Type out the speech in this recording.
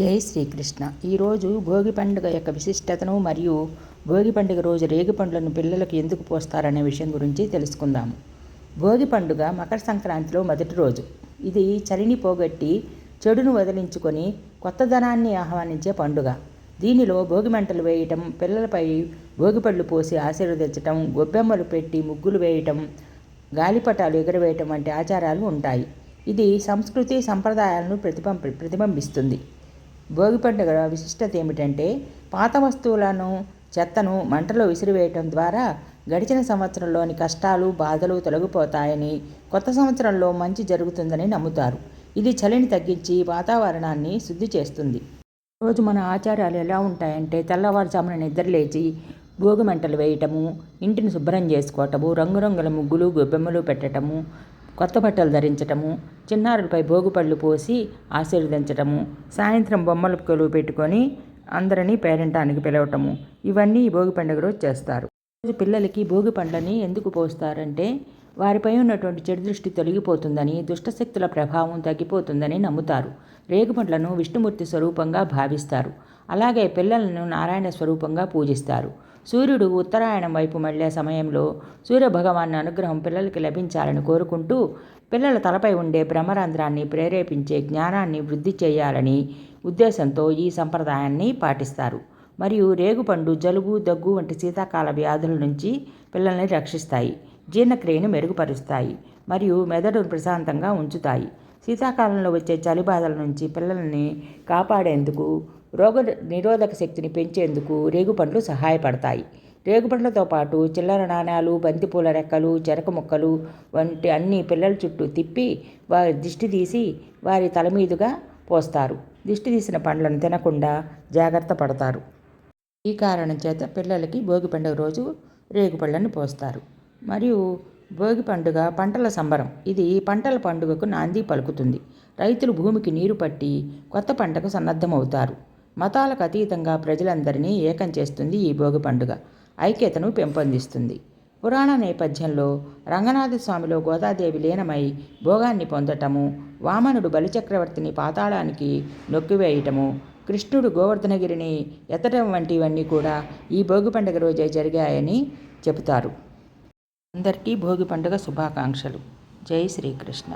జై శ్రీకృష్ణ. ఈరోజు భోగి పండుగ యొక్క విశిష్టతను మరియు భోగి పండుగ రోజు రేగి పండ్లను పిల్లలకు ఎందుకు పోస్తారనే విషయం గురించి తెలుసుకుందాము. భోగి పండుగ మకర సంక్రాంతిలో మొదటి రోజు. ఇది చలిని పోగొట్టి చెడును వదిలించుకొని కొత్త ధనాన్ని ఆహ్వానించే పండుగ. దీనిలో భోగి మంటలు వేయటం పిల్లలపై భోగిపళ్ళు పోసి ఆశీర్వదించటం గొబ్బెమ్మలు పెట్టి ముగ్గులు వేయటం గాలిపటాలు ఎగురవేయటం వంటి ఆచారాలు ఉంటాయి. ఇది సంస్కృతి సంప్రదాయాలను ప్రతిబం ప్రతిబింబిస్తుంది. భోగి పండుగ విశిష్టత ఏమిటంటే పాత వస్తువులను చెత్తను మంటలో విసిరివేయటం ద్వారా గడిచిన సంవత్సరంలోని కష్టాలు బాధలు తొలగిపోతాయని కొత్త సంవత్సరంలో మంచి జరుగుతుందని నమ్ముతారు. ఇది చలిని తగ్గించి వాతావరణాన్ని శుద్ధి చేస్తుంది. రోజు మన ఆచారాలు ఎలా ఉంటాయంటే తెల్లవారుజామున నిద్రలేచి భోగి మంటలు వేయటము ఇంటిని శుభ్రం చేసుకోవటము రంగురంగుల ముగ్గులు గొబ్బెమ్మలు పెట్టటము కొత్త బట్టలు ధరించటము చిన్నారులపై భోగిపళ్ళు పోసి ఆశీర్వదించటము సాయంత్రం బొమ్మలు కొలువు పెట్టుకొని అందరినీ పేరెంటానికి పిలవటము ఇవన్నీ ఈ భోగి పండుగ రోజు చేస్తారు. రోజు పిల్లలకి భోగి పండ్లని ఎందుకు పోస్తారంటే వారిపై ఉన్నటువంటి చెడు దృష్టి తొలగిపోతుందని దుష్టశక్తుల ప్రభావం తగ్గిపోతుందని నమ్ముతారు. రేగుపండ్లను విష్ణుమూర్తి స్వరూపంగా భావిస్తారు. అలాగే పిల్లలను నారాయణ స్వరూపంగా పూజిస్తారు. సూర్యుడు ఉత్తరాయణం వైపు మళ్ళే సమయంలో సూర్యభగవాన్ అనుగ్రహం పిల్లలకి లభించాలని కోరుకుంటూ పిల్లల తలపై ఉండే భ్రమరంధ్రాన్ని ప్రేరేపించే జ్ఞానాన్ని వృద్ధి చేయాలని ఉద్దేశంతో ఈ సంప్రదాయాన్ని పాటిస్తారు. మరియు రేగుపండు జలుబు దగ్గు వంటి శీతాకాల వ్యాధుల నుంచి పిల్లల్ని రక్షిస్తాయి జీర్ణక్రియను మెరుగుపరుస్తాయి మరియు మెదడును ప్రశాంతంగా ఉంచుతాయి. శీతాకాలంలో వచ్చే చలి బాధల నుంచి పిల్లల్ని కాపాడేందుకు రోగ నిరోధక శక్తిని పెంచేందుకు రేగుపండ్లు సహాయపడతాయి. రేగుపండ్లతో పాటు చిల్లర నాణాలు బంతిపూల రెక్కలు చెరకు ముక్కలు వంటి అన్ని పిల్లల చుట్టూ తిప్పి వారి దిష్టి తీసి వారి తల మీదుగా పోస్తారు. దిష్టి తీసిన పండ్లను తినకుండా జాగ్రత్త పడతారు. ఈ కారణం చేత పిల్లలకి భోగి పండుగ రోజు రేగుపళ్ళను పోస్తారు. మరియు భోగి పండుగ పంటల సంబరం ఇది పంటల పండుగకు నాంది పలుకుతుంది. రైతులు భూమికి నీరు పట్టి కొత్త పంటకు సన్నద్ధమవుతారు. మతాలకు అతీతంగా ప్రజలందరినీ ఏకం చేస్తుంది ఈ భోగి పండుగ. ఐక్యతను పెంపొందిస్తుంది. పురాణ నేపథ్యంలో రంగనాథ స్వామిలో గోదాదేవి లీనమై భోగాన్ని పొందటము వామనుడు బలిచక్రవర్తిని పాతాళానికి నొక్కివేయటము కృష్ణుడు గోవర్ధనగిరిని ఎత్తడం వంటివన్నీ కూడా ఈ భోగి పండుగ రోజే జరిగాయని చెబుతారు. అందరికీ భోగి పండుగ శుభాకాంక్షలు. జై శ్రీకృష్ణ.